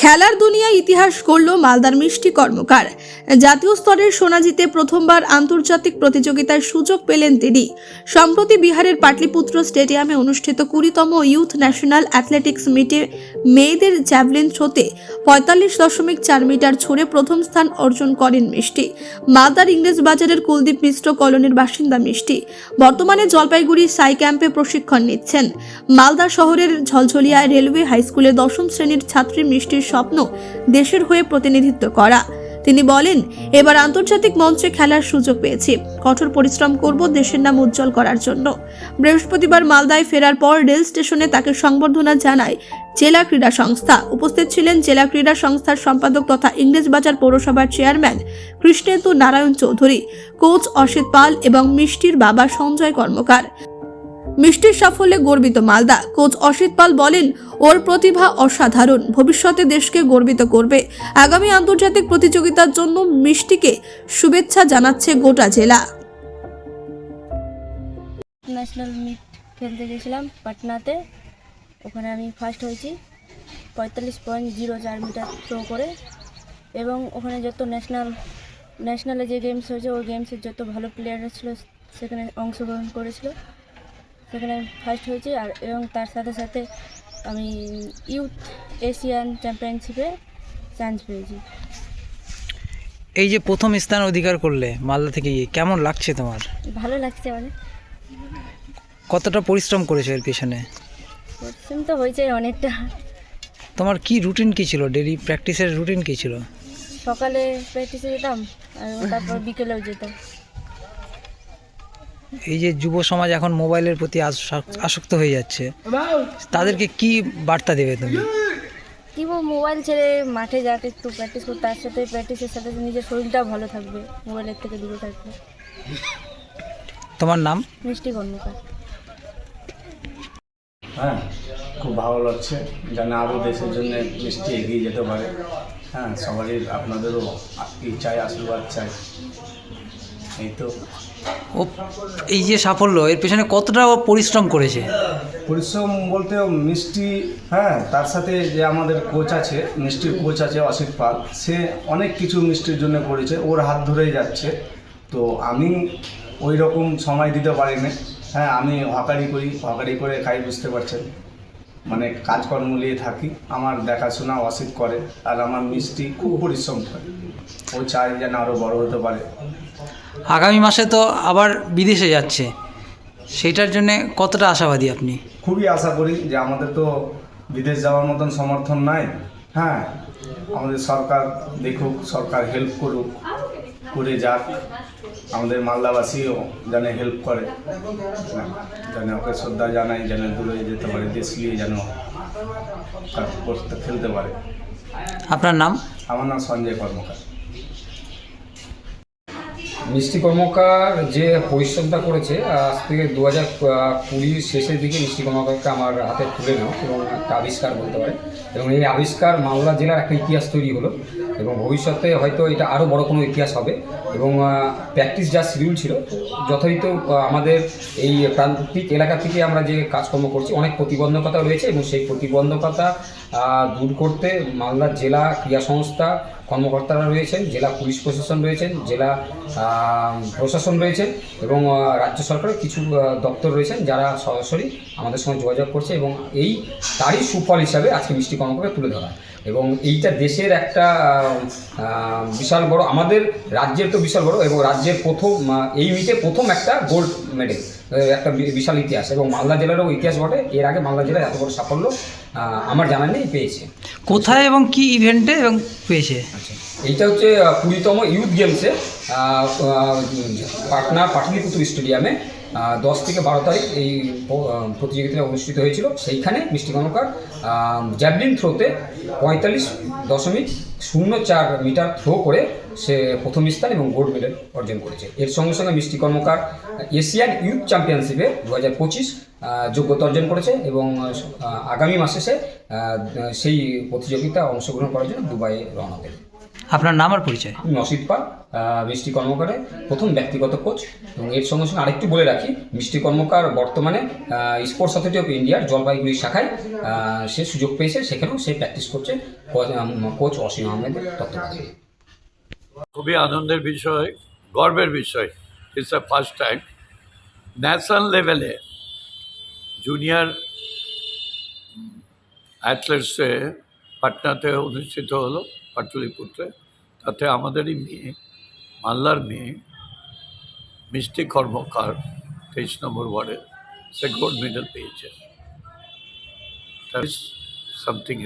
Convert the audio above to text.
খেলার দুনিয়ায় ইতিহাস গড়ল মালদার মিষ্টি কর্মকার। জাতীয় স্তরের সোনা জিতে প্রথমবার আন্তর্জাতিক প্রতিযোগিতার সুযোগ পেলেন তিনি। সম্প্রতি বিহারের পাটলিপুত্র স্টেডিয়ামে অনুষ্ঠিত কুড়িতম ইউথ ন্যাশনাল অ্যাথলেটিক্স মিটে মেয়েদের জ্যাভলিন থ্রোতে পঁয়তাল্লিশ দশমিক চার মিটার ছড়ে প্রথম স্থান অর্জন করেন মিষ্টি। মালদার ইংরেজ বাজারের কুলদীপ মিশ্র কলোনির বাসিন্দা মিষ্টি। বর্তমানে জলপাইগুড়ি সাই ক্যাম্পে প্রশিক্ষণ নিচ্ছেন। মালদা শহরের ঝলঝলিয়া রেলওয়ে হাইস্কুলে দশম শ্রেণির ছাত্রী মিষ্টির স্বপ্ন দেশের হয়ে প্রতিনিধিত্ব করা। তিনি বলেন, এবার আন্তর্জাতিক মঞ্চে খেলার সুযোগ পেয়েছি। কঠোর পরিশ্রম করব দেশের নাম উজ্জ্বল করার জন্য। বৃহস্পতিবার মালদায় ফেরার পর রেল স্টেশনে তাকে সংবর্ধনা জানায় জেলা ক্রীড়া সংস্থা। উপস্থিত ছিলেন জেলা ক্রীড়া সংস্থার সম্পাদক তথা ইংরেজবাজার পৌরসভার চেয়ারম্যান কৃষ্ণেন্দু নারায়ণ চৌধুরী, কোচ অসিত পাল এবং মিষ্টির বাবা সঞ্জয় কর্মকার। মিষ্টির সাফল্যে গর্বিত মালদা। কোচ অসিত পাল বলেন, ওর প্রতিভা অসাধারণ। ভবিষ্যতে দেশকে গর্বিত করবে। আগামী আন্তর্জাতিক প্রতিযোগিতার জন্য মিষ্টিকে শুভেচ্ছা জানাচ্ছে গোটা জেলা। ন্যাশনাল মিট খেলতে গেছিলাম পাটনাতে। ওখানে আমি ফার্স্ট হয়েছি। পঁয়তাল্লিশ পয়েন্ট জিরো চার মিটার থ্রো করে। এবং ওখানে যত ন্যাশনাল ন্যাশনালে যে গেমস হয়েছে, ওই গেমসের যত ভালো প্লেয়াররা ছিল, সেখানে অংশগ্রহণ করেছিল। সেখানে ফার্স্ট হয়েছি আর এবং তার সাথে সাথে আমি ইউথ এশিয়ান চ্যাম্পিয়নশিপে চান্স পেয়েছি। এই যে প্রথম স্থান অধিকার করলে মালদা থেকে গিয়ে কেমন লাগছে তোমার? ভালো লাগছে অনেক কতটা পরিশ্রম করেছ এর পেছনে? পরিশ্রম তো হয়েছে অনেকটা। তোমার কি রুটিন কি ছিল? ডেলি প্র্যাকটিসের রুটিন কি ছিল? সকালে প্র্যাকটিসে যেতাম আর তারপর বিকেলেও যেতাম। এই যে যুব সমাজ এখন মোবাইলের প্রতি আসক্ত হয়ে যাচ্ছে তাদেরকে কি বার্তা দেবে তুমি? কি বল মোবাইল ছেড়ে মাঠে যাকে একটু প্র্যাকটিস করতে তার সাথে প্র্যাকটিসের সাথে নিজের শরীরটাও ভালো থাকবে মোবাইলের থেকে দূরে থাকবে। তোমার নাম? মিষ্টি কর্মকার হ্যাঁ খুব ভালো লাগছে যেন আরও দেশের জন্য মিষ্টি এগিয়ে যেতে পারে। হ্যাঁ সবারই আপনাদেরও চাই আশীর্বাদ চাই। ও এই যে সাফল্য এর পেছনে কতটা ও পরিশ্রম করেছে? পরিশ্রম বলতে মিষ্টি হ্যাঁ তার সাথে যে আমাদের কোচ আছে মিষ্টির কোচ আছে অসিত পাল সে অনেক কিছু মিষ্টির জন্য করেছে ওর হাত ধরেই যাচ্ছে। তো আমি ওই রকম সময় দিতে পারিনি। হ্যাঁ আমি হকারি করি হকারি করে খাই বুঝতে পারছেন? মানে কাজকর্ম নিয়ে থাকি। আমার দেখাশোনা অসিত করে আর আমার মিষ্টি খুব পরিশ্রম করে। ও চায় যেন আরও বড় হতে পারে। আগামী মাসে তো আবার বিদেশে যাচ্ছে। সেটার জন্য কতটা আশাবাদী আপনি? খুবই আশা করি যে আমাদের তো বিদেশ যাওয়ার মতন সমর্থন নাই। হ্যাঁ আমাদের সরকার দেখুক সরকার হেল্প করুক। করে যাক আমাদের মালদাবাসীও যেন হেল্প করে। যেন ওকে শ্রদ্ধা জানাই যেন দূরে যেতে পারে দেশ নিয়ে যেন করতে খেলতে পারে। আপনার নাম? আমার নাম সঞ্জয় কর্মকার। মিষ্টি কর্মকার যে পরিশ্রমটা করেছে আজ থেকে দু হাজার কুড়ির শেষের দিকে মিষ্টি কর্মকারকে আমার হাতে তুলে নেওয়া এবং একটা আবিষ্কার বলতে পারে। এবং এই আবিষ্কার মালদা জেলার একটা ইতিহাস তৈরি হলো এবং ভবিষ্যতে হয়তো এটা আরও বড় কোনো ইতিহাস হবে। এবং প্র্যাকটিস যা শিডিউল ছিল, যথারীত আমাদের এই প্রান্তিক এলাকা থেকে আমরা যে কাজকর্ম করছি, অনেক প্রতিবন্ধকতা রয়েছে এবং সেই প্রতিবন্ধকতা দূর করতে মালদা জেলা ক্রীড়া সংস্থা কর্মকর্তারা রয়েছেন, জেলা পুলিশ প্রশাসন রয়েছেন, জেলা প্রশাসন রয়েছেন এবং রাজ্য সরকারের কিছু দপ্তর রয়েছেন যারা সরাসরি আমাদের সঙ্গে যোগাযোগ করছে এবং এই তারই সুফল হিসাবে আজকে মিষ্টি কর্মকারকে তুলে ধরা। এবং এইটা দেশের একটা বিশাল বড়, আমাদের রাজ্যের তো বিশাল বড় এবং রাজ্যের প্রথম এই মিটে প্রথম একটা গোল্ড মেডেল একটা বিশাল ইতিহাস এবং মালদা জেলারও ইতিহাস বটে। এর আগে মালদা জেলায় এত বড় সাফল্য আমার জানা নেই পেয়েছে। কোথায় এবং কি ইভেন্টে এবং পেয়েছে? আচ্ছা। এইটা হচ্ছে কুড়িতম ইউথ গেমসে পাটনা পাটলিপুত্র স্টেডিয়ামে দশ থেকে বারো তারিখ এই প- আহ, প্রতিযোগিতা অনুষ্ঠিত হয়েছিল। সেইখানে মিষ্টি কর্মকার জ্যাভলিন থ্রোতে পঁয়তাল্লিশ দশমিক শূন্য চার মিটার থ্রো করে সে প্রথম স্থান এবং গোল্ড মেডেল অর্জন করেছে। এর সঙ্গে সঙ্গে মিষ্টি কর্মকার এশিয়ান ইউথ চ্যাম্পিয়নশিপে দু হাজার পঁচিশ যোগ্যতা অর্জন করেছে এবং আগামী মাসে সে সেই প্রতিযোগিতা অংশগ্রহণ করার জন্য দুবাইয়ে রওনা দেবে। আপনার নাম আর পরিচয়? আমি অসিত পাল আহ, মিষ্টি কর্মকারের প্রথম ব্যক্তিগত কোচ এবং এর সঙ্গে সঙ্গে আরেকটু বলে রাখি মিষ্টি কর্মকার বর্তমানে স্পোর্টস অথরিটি অফ ইন্ডিয়ার জলপাইগুড়ি শাখায় সে সুযোগ পেয়েছে সেখানেও সে প্র্যাকটিস করছে কোচ- কোচ অসীম আহমেদের তত্ত্বাবধানে। খুবই আনন্দের বিষয় গর্বের বিষয়। It's a first time national লেভেলে জুনিয়র অ্যাথলেটসে পাটনাতে অনুষ্ঠিত হলো। পাটলিপুত্রে তাতে আমাদেরই মেয়ে, মাল্লার মেয়ে, মিষ্টি কর্মকার, তেইশ নম্বর ওয়ার্ডে সে গোল্ড মেডেল পেয়েছে। সামথিং